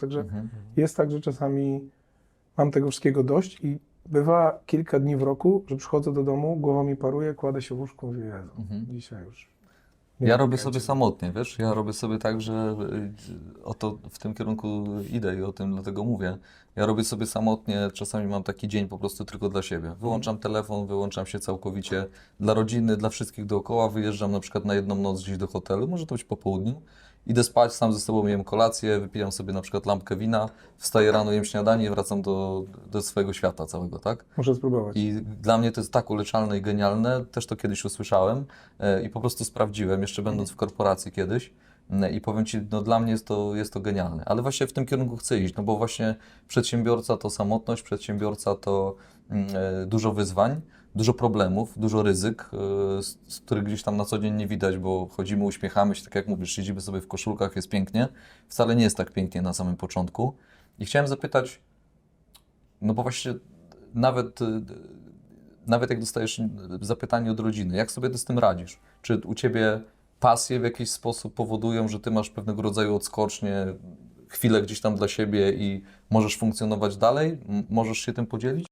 Także Mhm. jest tak, że czasami mam tego wszystkiego dość i bywa kilka dni w roku, że przychodzę do domu, głowa mi paruje, kładę się w łóżku, mówię, Jezu, Mhm. dzisiaj już. nie Ja robię sobie samotnie, wiesz? Ja robię sobie tak, że y, o to w tym kierunku idę i o tym dlatego mówię. Ja robię sobie samotnie, czasami mam taki dzień po prostu tylko dla siebie. Wyłączam telefon, wyłączam się całkowicie dla rodziny, dla wszystkich dookoła. Wyjeżdżam na przykład na jedną noc gdzieś do hotelu, może to być po południu. Idę spać, sam ze sobą jem kolację, wypijam sobie na przykład lampkę wina, wstaję rano, jem śniadanie i wracam do, do swojego świata całego, tak? Muszę spróbować. I dla mnie to jest tak uleczalne i genialne. Też to kiedyś usłyszałem e, i po prostu sprawdziłem, jeszcze będąc w korporacji kiedyś. I powiem Ci, no dla mnie jest to, jest to genialne. Ale właśnie w tym kierunku chcę iść, no bo właśnie przedsiębiorca to samotność, przedsiębiorca to mm, e, dużo wyzwań, dużo problemów, dużo ryzyk, e, z, z których gdzieś tam na co dzień nie widać, bo chodzimy, uśmiechamy się, tak jak mówisz, siedzimy sobie w koszulkach, jest pięknie. Wcale nie jest tak pięknie na samym początku. I chciałem zapytać, no bo właśnie nawet, y, nawet jak dostajesz zapytanie od rodziny, jak sobie ty z tym radzisz? Czy u ciebie pasje w jakiś sposób powodują, że ty masz pewnego rodzaju odskocznie, chwilę gdzieś tam dla siebie i możesz funkcjonować dalej? M- Możesz się tym podzielić?